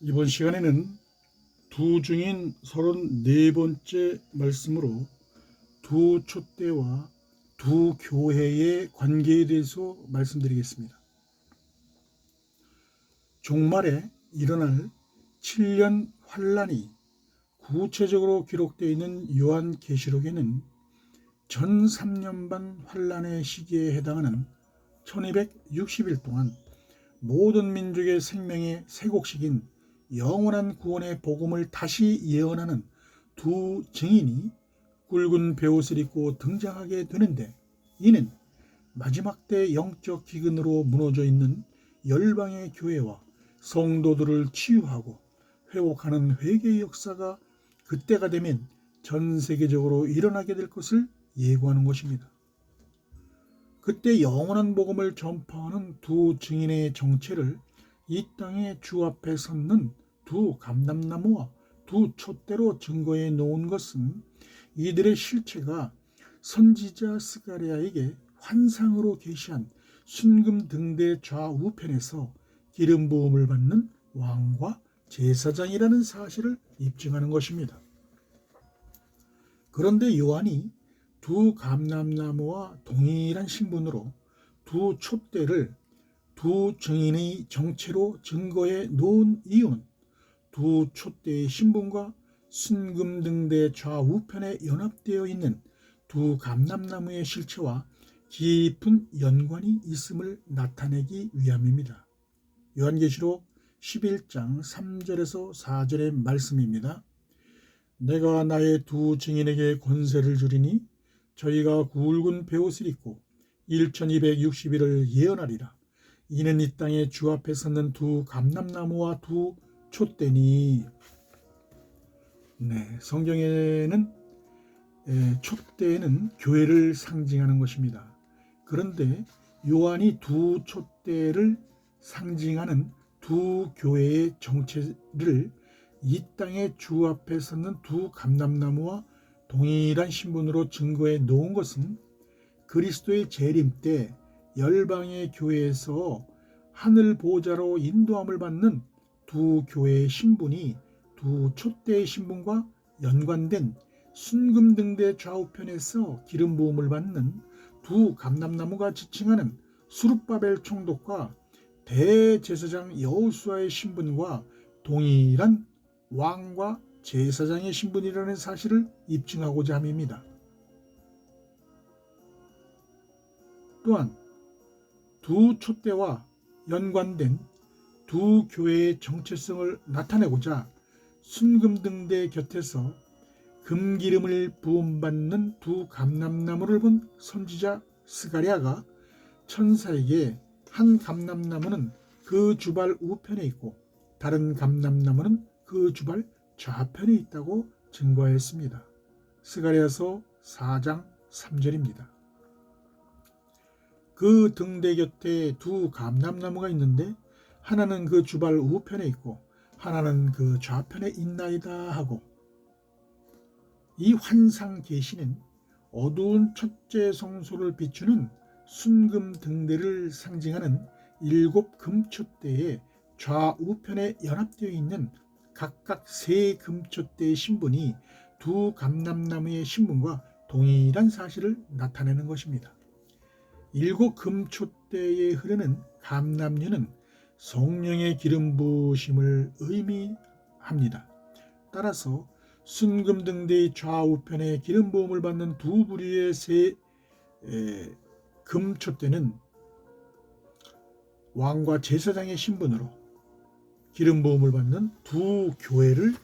이번 시간에는 두 중인 34번째 말씀으로 두 촛대와 두 교회의 관계에 대해서 말씀드리겠습니다. 종말에 일어날 7년 환란이 구체적으로 기록되어 있는 요한 계시록에는 전 3년 반 환란의 시기에 해당하는 1260일 동안 모든 민족의 생명의 세곡식인 영원한 구원의 복음을 다시 예언하는 두 증인이 굵은 베옷을 입고 등장하게 되는데 이는 마지막 때 영적 기근으로 무너져 있는 열방의 교회와 성도들을 치유하고 회복하는 회개의 역사가 그때가 되면 전 세계적으로 일어나게 될 것을 예고하는 것입니다. 그때 영원한 복음을 전파하는 두 증인의 정체를 이 땅의 주 앞에 섰는 두 감람나무와 두 촛대로 증거해 놓은 것은 이들의 실체가 선지자 스가리아에게 환상으로 계시한 순금 등대 좌우편에서 기름 부음을 받는 왕과 제사장이라는 사실을 입증하는 것입니다. 그런데 요한이 두 감람나무와 동일한 신분으로 두 촛대를 두 증인의 정체로 증거해 놓은 이유는 두 촛대의 신분과 순금 등대 좌우편에 연합되어 있는 두 감람나무의 실체와 깊은 연관이 있음을 나타내기 위함입니다. 요한계시록 11장 3절에서 4절의 말씀입니다. 내가 나의 두 증인에게 권세를 주리니 저희가 굵은 베옷을 입고 1260일을 예언하리라. 이는 이 땅에 주 앞에 섰는 두 감람나무와 두 촛대니 네, 성경에는 에, 촛대는 교회를 상징하는 것입니다. 그런데 요한이 두 촛대를 상징하는 두 교회의 정체를 이 땅의 주 앞에 섰는 두 감람나무와 동일한 신분으로 증거해 놓은 것은 그리스도의 재림 때 열방의 교회에서 하늘 보좌로 인도함을 받는 두 교회의 신분이 두 촛대의 신분과 연관된 순금 등대 좌우편에서 기름 부음을 받는 두 감람나무가 지칭하는 수룹바벨 총독과 대제사장 여호수아의 신분과 동일한 왕과 제사장의 신분이라는 사실을 입증하고자 함입니다. 또한 두 촛대와 연관된 두 교회의 정체성을 나타내고자 순금등대 곁에서 금기름을 부음받는 두 감람나무를 본 선지자 스가리아가 천사에게 한 감람나무는 그 주발 우편에 있고 다른 감람나무는 그 주발 좌편에 있다고 증거했습니다. 스가리아서 4장 3절입니다. 그 등대 곁에 두 감람나무가 있는데 하나는 그 주발 우편에 있고 하나는 그 좌편에 있나이다 하고 이 환상 계시는 어두운 첫째 성소를 비추는 순금 등대를 상징하는 일곱 금촛대의 좌우편에 연합되어 있는 각각 세 금촛대의 신분이 두 감람나무의 신분과 동일한 사실을 나타내는 것입니다. 일곱 금촛대에 흐르는 감람류는 성령의 기름 부으심을 의미합니다. 따라서 순금 등대의 좌우편에 기름 부음을 받는 두 부류의 세 에, 금촛대는 왕과 제사장의 신분으로 기름 부음을 받는 두 교회를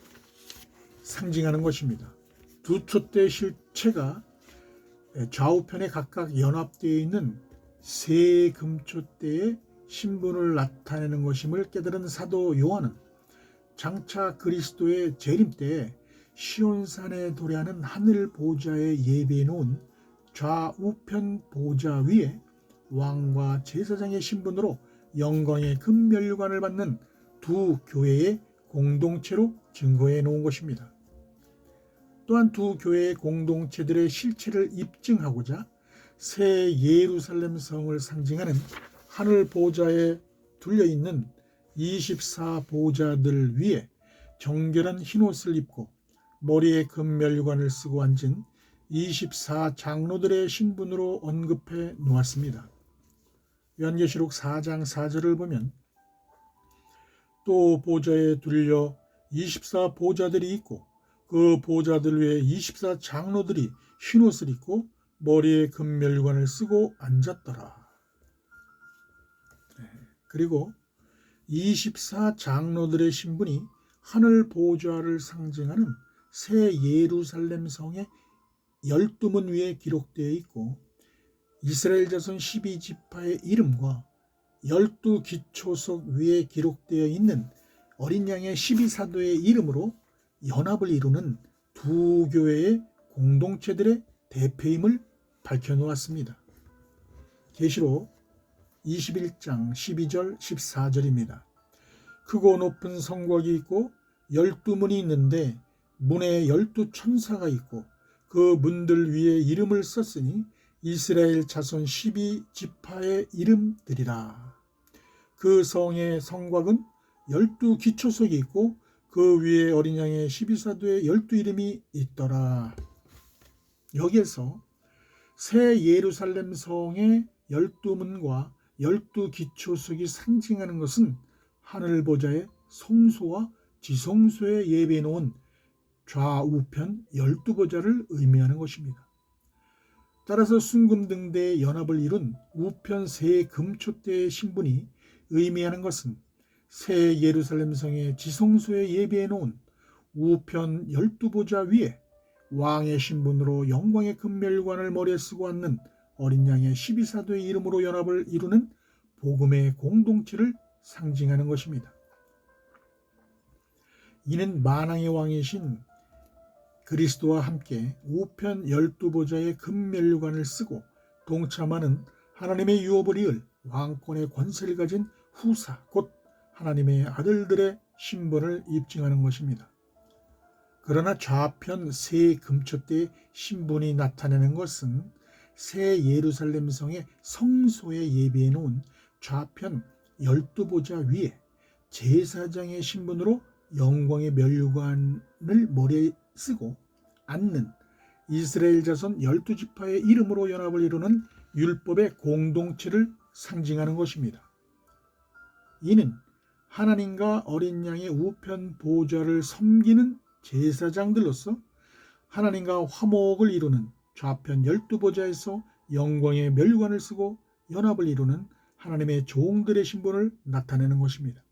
상징하는 것입니다. 두 촛대 실체가 좌우편에 각각 연합되어 있는 세 금촛대의 신분을 나타내는 것임을 깨달은 사도 요한은 장차 그리스도의 재림 때 시온산에 도래하는 하늘 보좌에 예비해 놓은 좌우편 보좌 위에 왕과 제사장의 신분으로 영광의 금멸관을 받는 두 교회의 공동체로 증거해 놓은 것입니다. 또한 두 교회의 공동체들의 실체를 입증하고자 새 예루살렘 성을 상징하는 하늘 보좌에 둘려 있는 24 보좌들 위에 정결한 흰옷을 입고 머리에 금멸관을 쓰고 앉은 24 장로들의 신분으로 언급해 놓았습니다. 요한계시록 4장 4절을 보면 또 보좌에 둘려 24 보좌들이 있고 그 보좌들 위에 24 장로들이 흰옷을 입고 머리에 금멸관을 쓰고 앉았더라. 네, 그리고 24 장로들의 신분이 하늘 보좌를 상징하는 새 예루살렘 성의 12문 위에 기록되어 있고 이스라엘 자손 12지파의 이름과 12기초석 위에 기록되어 있는 어린 양의 12사도의 이름으로 연합을 이루는 두 교회의 공동체들의 대표임을 밝혀놓았습니다. 계시록 21장 12절 14절입니다. 크고 높은 성곽이 있고 열두 문이 있는데 문에 열두 천사가 있고 그 문들 위에 이름을 썼으니 이스라엘 자손 12 지파의 이름들이라. 그 성의 성곽은 열두 기초석이 있고 그 위에 어린 양의 12사도의 열두 이름이 있더라. 여기에서 새 예루살렘 성의 열두 문과 열두 기초석이 상징하는 것은 하늘 보좌의 성소와 지성소에 예배해 놓은 좌우편 열두 보좌를 의미하는 것입니다. 따라서 순금등대의 연합을 이룬 우편 세 금초대의 신분이 의미하는 것은 새 예루살렘 성의 지성소에 예배해 놓은 우편 열두 보좌 위에 왕의 신분으로 영광의 금멸관을 머리에 쓰고 앉는 어린 양의 12사도의 이름으로 연합을 이루는 복음의 공동체를 상징하는 것입니다. 이는 만왕의 왕이신 그리스도와 함께 우편 열두 보좌의 금멸관을 쓰고 동참하는 하나님의 유업을 이을 왕권의 권세를 가진 후사 곧 하나님의 아들들의 신분을 입증하는 것입니다. 그러나 좌편 세 금초대의 신분이 나타내는 것은 새 예루살렘 성의 성소에 예비해 놓은 좌편 열두 보좌 위에 제사장의 신분으로 영광의 멸관을 머리에 쓰고 앉는 이스라엘 자손 열두 지파의 이름으로 연합을 이루는 율법의 공동체를 상징하는 것입니다. 이는 하나님과 어린 양의 우편 보좌를 섬기는 제사장들로서 하나님과 화목을 이루는 좌편 열두 보좌에서 영광의 멸관을 쓰고 연합을 이루는 하나님의 종들의 신분을 나타내는 것입니다.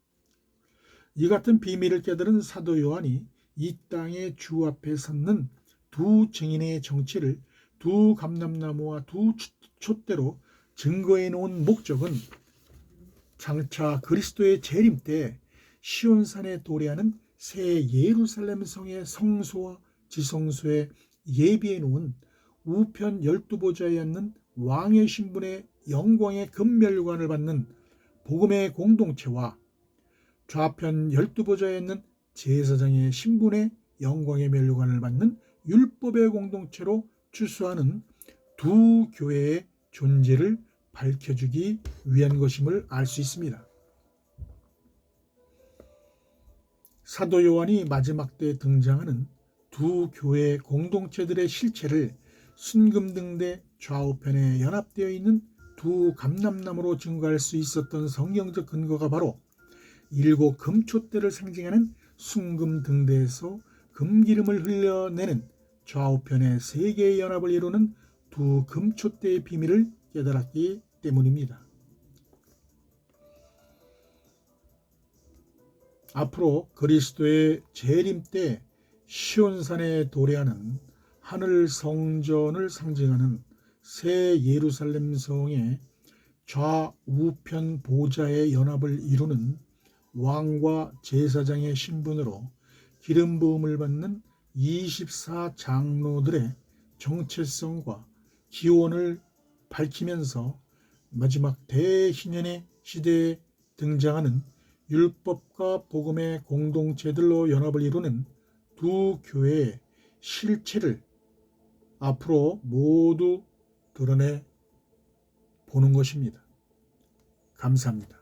이 같은 비밀을 깨달은 사도 요한이 이 땅의 주 앞에 섰는 두 증인의 정치를 두 감람나무와 두 촛대로 증거해 놓은 목적은 장차 그리스도의 재림 때 시온산에 도래하는 새 예루살렘 성의 성소와 지성소에 예비해 놓은 우편 열두 보좌에 앉는 왕의 신분의 영광의 금멸관을 받는 복음의 공동체와 좌편 열두 보좌에 있는 제사장의 신분의 영광의 멸관을 받는 율법의 공동체로 추수하는 두 교회의 존재를 밝혀주기 위한 것임을 알 수 있습니다. 사도 요한이 마지막 때 등장하는 두 교회 공동체들의 실체를 순금등대 좌우편에 연합되어 있는 두 감람나무로 증거할 수 있었던 성경적 근거가 바로 일곱 금초대를 상징하는 순금등대에서 금기름을 흘려내는 좌우편의 세 개의 연합을 이루는 두 금초대의 비밀을 깨달았기 때문입니다. 앞으로 그리스도의 재림 때 시온산에 도래하는 하늘 성전을 상징하는 새 예루살렘 성의 좌우편 보좌의 연합을 이루는 왕과 제사장의 신분으로 기름 부음을 받는 24 장로들의 정체성과 기원을 밝히면서 마지막 대희년의 시대에 등장하는 율법과 복음의 공동체들로 연합을 이루는 두 교회의 실체를 앞으로 모두 드러내 보는 것입니다. 감사합니다.